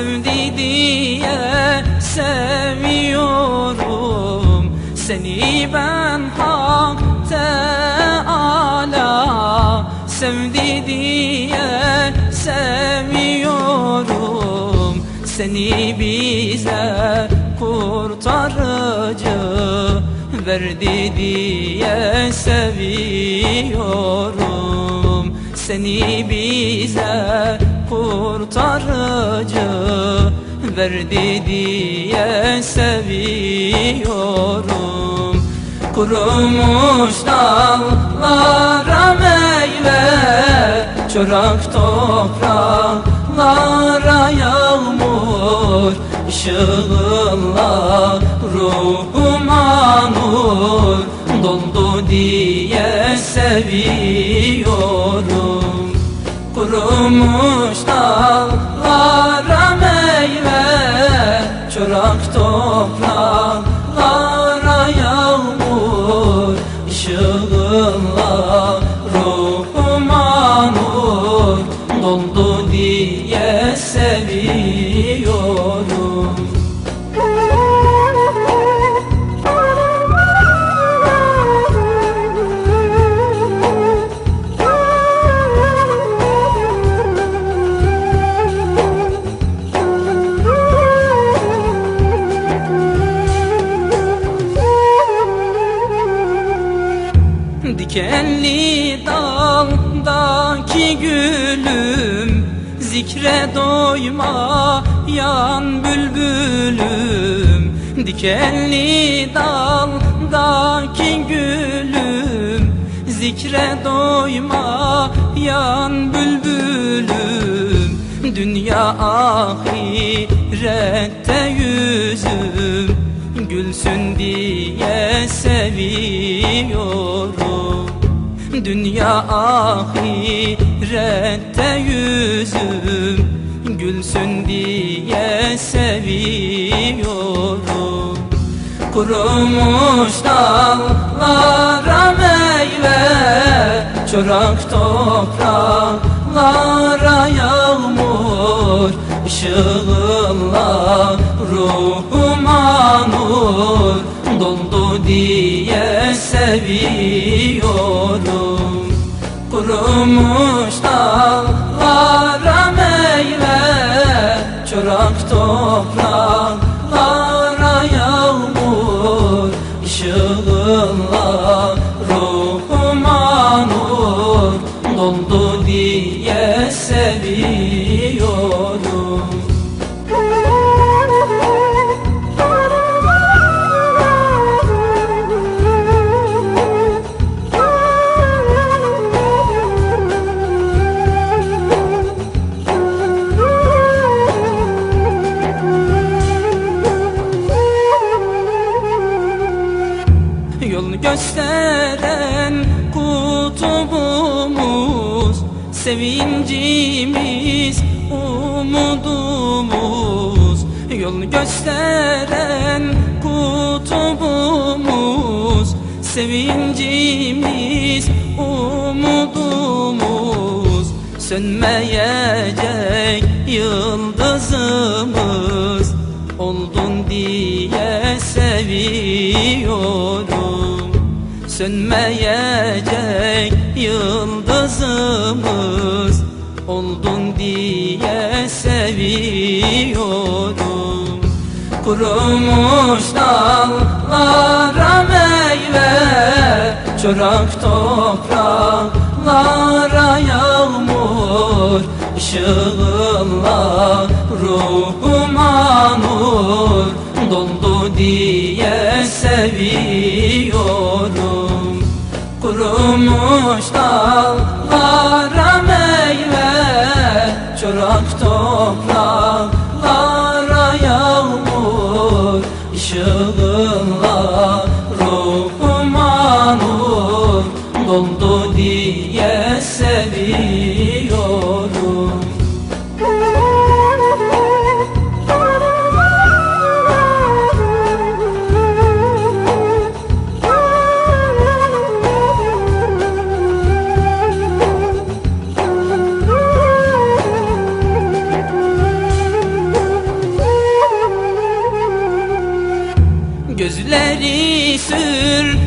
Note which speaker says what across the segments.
Speaker 1: sevdi diye seviyorum. Seni ben Hak Teala sevdi diye seviyorum. Seni bize kurtarıcı verdi diye seviyorum Seni bize kurtarıcı verdi diye seviyorum. Kurumuş dallara meyve Çorak topraklara yağmur Işığınla ruhuma nur Doldu diye seviyorum Dikenli daldaki gülüm Zikre doymayan bülbülüm. Dikenli daldaki gülüm Zikre doymayan bülbülüm. Dünya ahirette yüzüm Gülsün diye seviyorum Dünya ahirette yüzüm Gülsün diye seviyorum. Kurumuş dallara meyve Çorak topraklara yağmur Işığınla ruhuma nur Doldu diye seviyorum Kurumuş dallara meyve Çorak topraklara yağmur Işığınla ruhuma nur Doldu diye seviyorum Yol gösteren kutubumuz Sevincimiz, umudumuz. Yol gösteren kutubumuz Sevincimiz, umudumuz. Sönmeyecek yıldızımız Oldun diye seviyorum. Sönmeyecek yıldızımız Oldun diye seviyorum. Kurumuş dallara meyve Çorak topraklara yağmur Işığınla ruhuma nur Doldu diye seviyorum. Kurumuş dallara meyve Çorak topraklara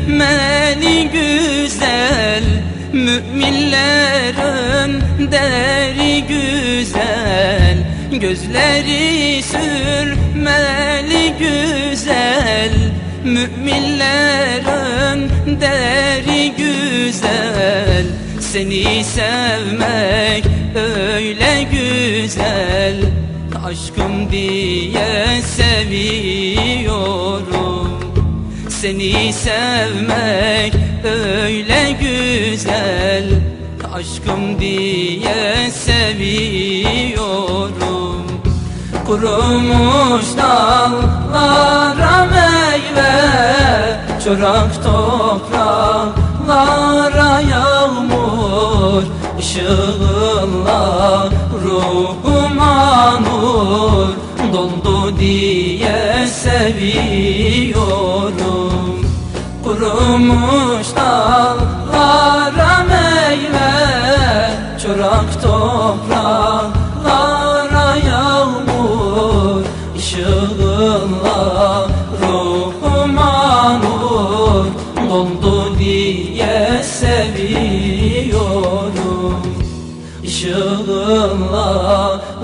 Speaker 1: Meli güzel Müminlerin deri güzel. Gözleri sürmeli güzel Müminlerin deri güzel. Seni sevmek öyle güzel Aşkım diye seviyorum Seni sevmek öyle güzel. Aşkım diye seviyorum. Kurumuş dallara meyve Çorak topraklara yağmur. Işığınla ruhuma nur Doldu diye seviyorum Kurumuş dallara meyve Çorak topraklara yağmur Işığınla ruhuma nur Doldu diye seviyorum. Işığınla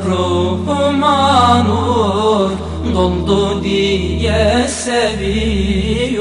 Speaker 1: ruhuma nur Doldu diye seviyorum